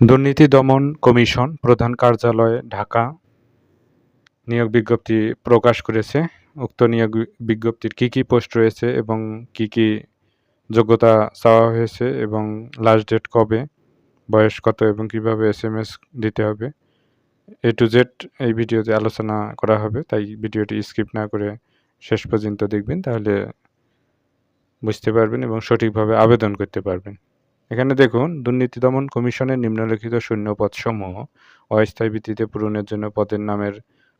দুর্নীতি দমন কমিশন প্রধান কার্যালয়, ঢাকা। নিয়োগ বিজ্ঞপ্তি প্রকাশ করেছে। উক্ত নিয়োগ বিজ্ঞপ্তির কি কি পোস্ট রয়েছে এবং কি কি যোগ্যতা চাওয়া হয়েছে এবং লাস্ট ডেট কবে, বয়স কত এবং কীভাবে এস এম এস দিতে হবে, এ টু জেড এই ভিডিওতে আলোচনা করা হবে, তাই ভিডিওটি স্কিপ না করে শেষ পর্যন্ত দেখবেন, তাহলে বুঝতে পারবেন এবং সঠিকভাবে আবেদন করতে পারবেন। এখানে দেখুন, দুর্নীতি দমন কমিশনের নিম্নলিখিত শূন্যপদসমূহ অস্থায়ী ভিত্তিতে পূরণের জন্য পদের নামের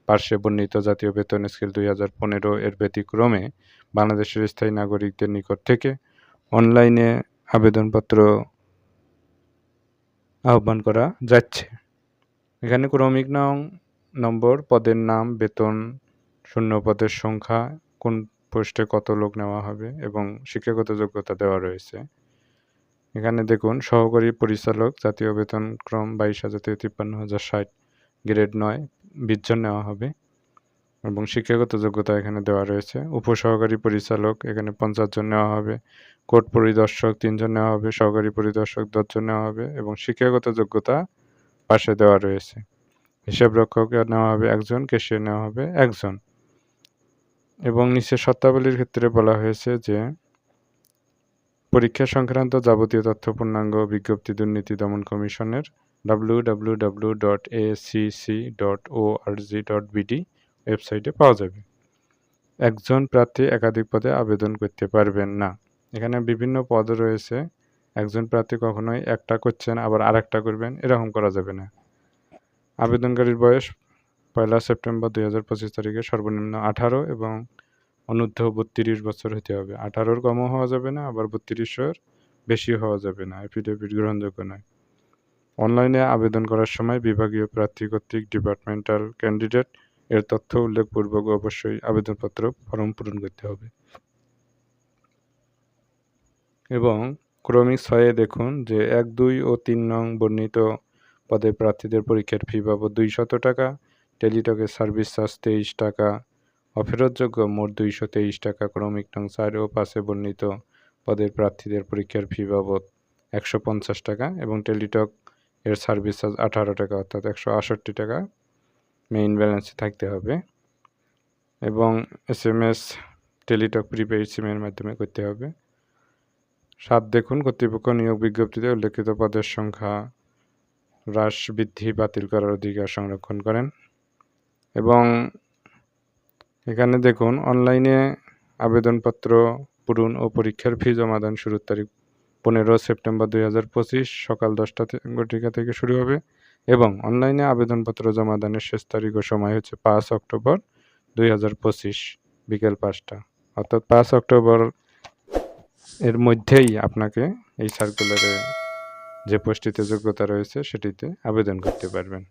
পার্শ্বে বর্ণিত জাতীয় বেতন স্কেল দুই হাজার পনেরো এর ব্যতিক্রমে বাংলাদেশের স্থায়ী নাগরিকদের নিকট থেকে অনলাইনে আবেদনপত্র আহ্বান করা যাচ্ছে। এখানে ক্রমিক নং নম্বর, পদের নাম, বেতন শূন্য পদের সংখ্যা, কোন পোস্টে কত লোক নেওয়া হবে এবং শিক্ষাগত যোগ্যতা দেওয়া রয়েছে। এখানে দেখুন, সহকারী পরিচালক, জাতীয় বেতন ক্রম বাইশ হাজার থেকে তিপ্পান্ন হাজার ষাট, গ্রেড নয় বিশ জন নেওয়া হবে। এবং শিক্ষাগত যোগ্যতা এখানে দেওয়া রয়েছে। উপসহকারী পরিচালক, এখানে পঞ্চাশ জন নেওয়া হবে। কোর্ট পরিদর্শক তিনজন নেওয়া হবে। সহকারী পরিদর্শক দশজন নেওয়া হবে। এবং শিক্ষাগত যোগ্যতা পাশে দেওয়া রয়েছে। হিসাব রক্ষক নেওয়া হবে একজন কেশিয়ার নেওয়া হবে একজন। এবং নিচে শর্তাবলীর ক্ষেত্রে বলা হয়েছে যে পরীক্ষা সংক্রান্ত যাবতীয় তথ্য, পূর্ণাঙ্গ বিজ্ঞপ্তি দুর্নীতি দমন কমিশনের বিডি ওয়েবসাইটে পাওয়া যাবে। একজন প্রার্থী একাধিক পদে আবেদন করতে পারবেন না। এখানে বিভিন্ন পদ রয়েছে। একজন প্রার্থী কখনোই একটা করছেন, আবার আরেকটা করবেন, এরকম করা যাবে না। আবেদনকারীর বয়স পয়লা সেপ্টেম্বর দুই হাজার পঁচিশ তারিখে সর্বনিম্ন আঠারো এবং অনূর্ধ্ব বত্রিশ বছর হতে হবে। আঠারোর কমও হওয়া যাবে না, আবার বত্রিশের বেশি হওয়া যাবে না। এফিডেভিট গ্রহণযোগ্য নয়। অনলাইনে আবেদন করার সময় বিভাগীয় প্রার্থী কর্তৃক ডিপার্টমেন্টাল ক্যান্ডিডেট এর তথ্য উল্লেখপূর্বক অবশ্যই আবেদনপত্র, ফর্ম পূরণ করতে হবে। এবং ক্রমিক ছয়ে দেখুন যে এক, দুই ও তিন নং বর্ণিত পদে প্রার্থীদের পরীক্ষার ফি বাবদ দুইশত টাকা টেলিটকের সার্ভিস চার্জ তেইশ টাকা অফেরতযোগ্য মোট দুইশো তেইশ টাকা ক্রমিক নং চার ও পাঁচে বর্ণিত পদের প্রার্থীদের পরীক্ষার ফি বাবদ একশো পঞ্চাশ টাকা এবং টেলিটক এর সার্ভিস চার্জ আঠারো টাকা, অর্থাৎ একশো আষট্টি টাকা মেইন ব্যালেন্সে থাকতে হবে এবং S M S, Teletalk, prepaid সিমের মাধ্যমে করতে হবে। সাত দেখুন, কর্তৃপক্ষ নিয়োগ বিজ্ঞপ্তিতে উল্লেখিত পদের সংখ্যা হ্রাস বৃদ্ধি বাতিল করার অধিকার সংরক্ষণ করেন এবং এখানে দেখুন অনলাইনে আবেদনপত্র পূরণ ও পরীক্ষার ফি জমাদান শুরুর তারিখ পনেরো সেপ্টেম্বর দুই হাজার পঁচিশ, সকাল দশটা ঘটিকা থেকে শুরু হবে এবং অনলাইনে আবেদনপত্র জমাদানের শেষ তারিখ ও সময় হচ্ছে পাঁচ অক্টোবর দুই হাজার পঁচিশ, বিকেল পাঁচটা। অর্থাৎ পাঁচ অক্টোবর এর মধ্যেই আপনাকে এই সার্কুলারে যে পোস্টটিতে যোগ্যতা রয়েছে সেটিতে আবেদন করতে পারবেন।